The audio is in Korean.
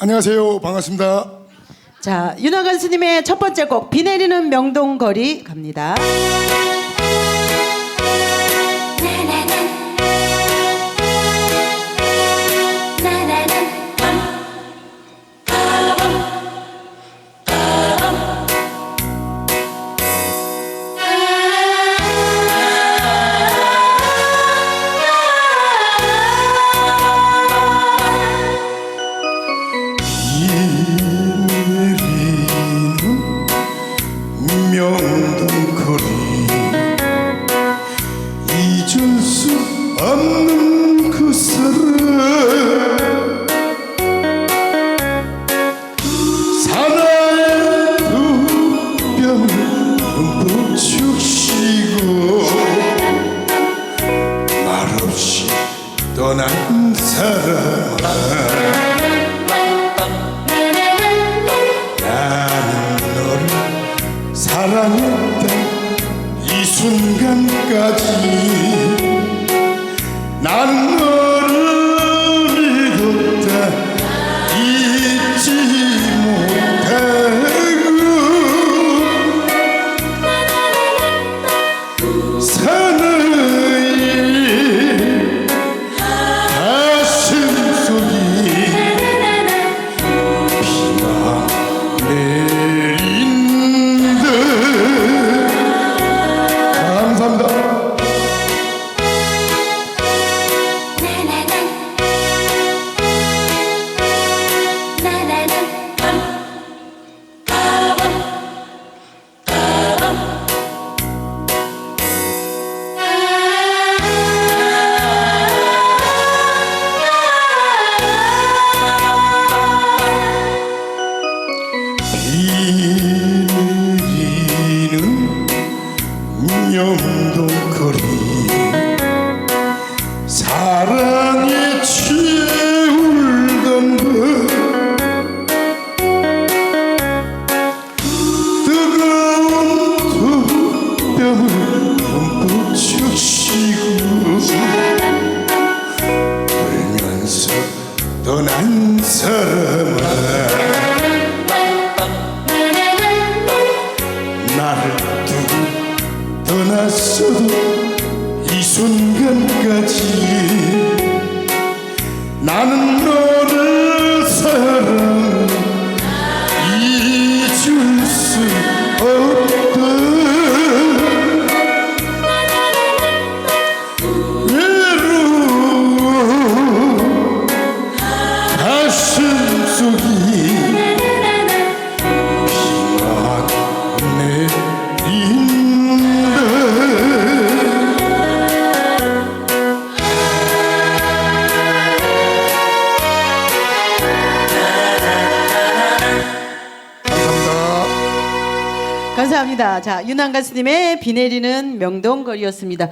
안녕하세요. 반갑습니다. 자, 윤화관 스님의 첫 번째 곡, 비 내리는 명동거리 갑니다. 떠난 사람아 나는 너를 사랑했다 이 순간까지 난 너를 믿었다. 잊지 못하고 사나 명동거리. 사랑에 취해 울던 그 뜨거운 두 뺨을 흠뻑 적시고 울면서 떠난 사람아 떠났어도 이 순간까지 나는 너를 사랑 잊을 수 없다 외로워 가슴 속이 감사합니다. 자, 윤한관 스님의 비 내리는 명동거리였습니다.